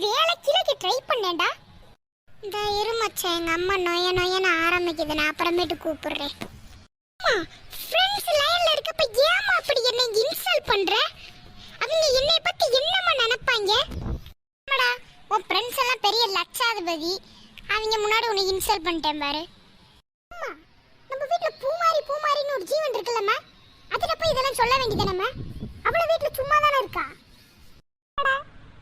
வேலை வேலைக்கிழக்கு ட்ரை பண்ணேன்டா. இந்த இருமச்சா எங்கள் அம்மா நொய நொயன்னு ஆரம்பிக்குது நான் அப்புறமேட்டு கூப்பிடுறேன். ஃப்ரெண்ட்ஸ் லைனில் இருக்கப்ப ஏமா அப்படி என்னை இன்ஸ்டால் பண்ணுற அவங்க என்னை பற்றி என்னம்மா நினைப்பாங்க? ஆமாடா உன் ஃப்ரெண்ட்ஸ் எல்லாம் பெரிய லட்சாதிபதி. அவங்க முன்னாடி உன்னை இன்சல்ட் பண்ணிட்டேன் பாரு. ஆமா நம்ம வீட்டில் பூமாரி பூமாரின்னு ஒரு ஜீவன் இருக்குல்லம்மா. அதில் போய் இதெல்லாம் சொல்ல வேண்டியது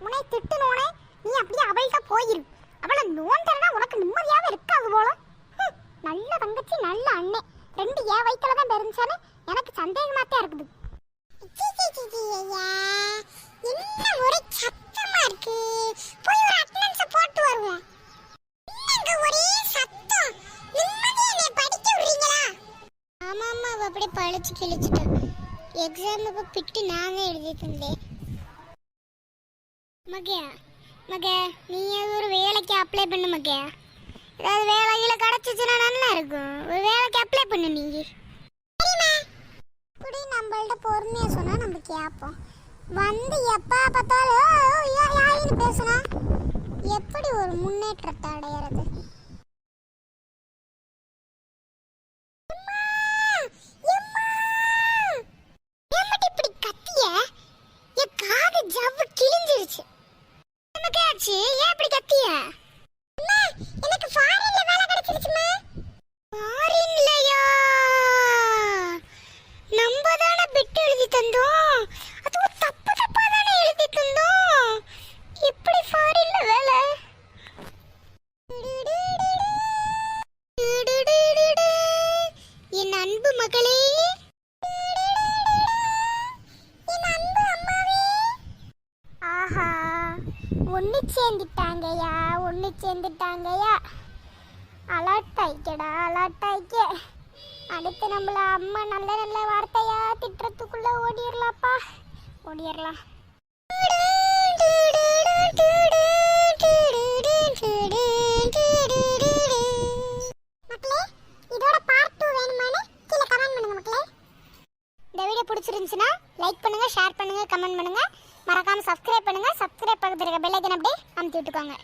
உன்னை திட்டுனோனே நீ அப்படியே அவள்கிட்ட போயிரு. அவளை நோண்டறனா உனக்கு நிம்மதியாவே இருக்காது போல. நல்ல தங்கச்சி நல்ல அண்ணே. ரெண்டு ஏன் வயிற்றுல தான் பெருந்துச்சானு எனக்கு சந்தேகமா தான் இருக்குது என்ன ஒரு சத்தமா இருக்கு? போய் ஒரு அட்டெண்டன்ஸ் போட்டு வருவோம். என்னங்க ஒரே சத்தம்? நிம்மதியா என்னை படிக்க விடுறீங்களா? ஆமா ஆமா அவ அப்படியே பழிச்சு கிழிச்சிட்டான் எக்ஸாம் அப்ப பிட்டு நான் தான் எழுதிட்டு இருந்தேன் மகையா மகே நீ ஏதோ ஒரு வேலைக்கு அப்ளை பண்ணு மகே. ஏதாவது வேலையில கிடச்சிச்சுன்னா நல்லா இருக்கும். ஒரு வேலைக்கு அப்ளை பண்ணு நீங்கள் இப்படி நம்மள்ட்ட பொறுமையா சொன்னா நம்ம கேட்போம் வந்து எப்போ பார்த்தாலும் யாயின்னு பேசுனா? எப்படி ஒரு முன்னேற்றத்தை அடையிறது? ஏன் அப்படி கத்திய? அம்மா எனக்கு ஃபாரின்ல வேலை கிடைச்சிருச்சுமா. ஃபாரின்லயா நம்ம தானே பிட் எழுதி தந்தோம். அதுவும் தப்பு தப்பா தானே எழுதி தந்தோம். எப்படி ஃபாரின்ல வேலை? என் அன்பு மகளே என் அன்பு அம்மாவே ஆஹா ஒன்று சேர்ந்துட்டாங்கய்யா ஒன்று சேர்ந்துட்டாங்கய்யா. அலர்ட் ஆயிக்கடா அலர்ட் ஆயிக்க அடுத்து நம்மள அம்மா நல்ல நல்ல வார்த்தையா திட்டுறதுக்குள்ள ஓடிடலாப்பா ஓடிடலாம் பிடிச்சிருந்துச்சுன்னா லைக் பண்ணுங்க ஷேர் பண்ணுங்க கமெண்ட் பண்ணுங்க. மறக்காம சப்ஸ்கிரைப் பண்ணுங்க. சப்ஸ்கிரைப் பக்கத்துல இருக்க பெல் ஐக்கன் அப்படியே அமுத்தி விட்டுக்கோங்க.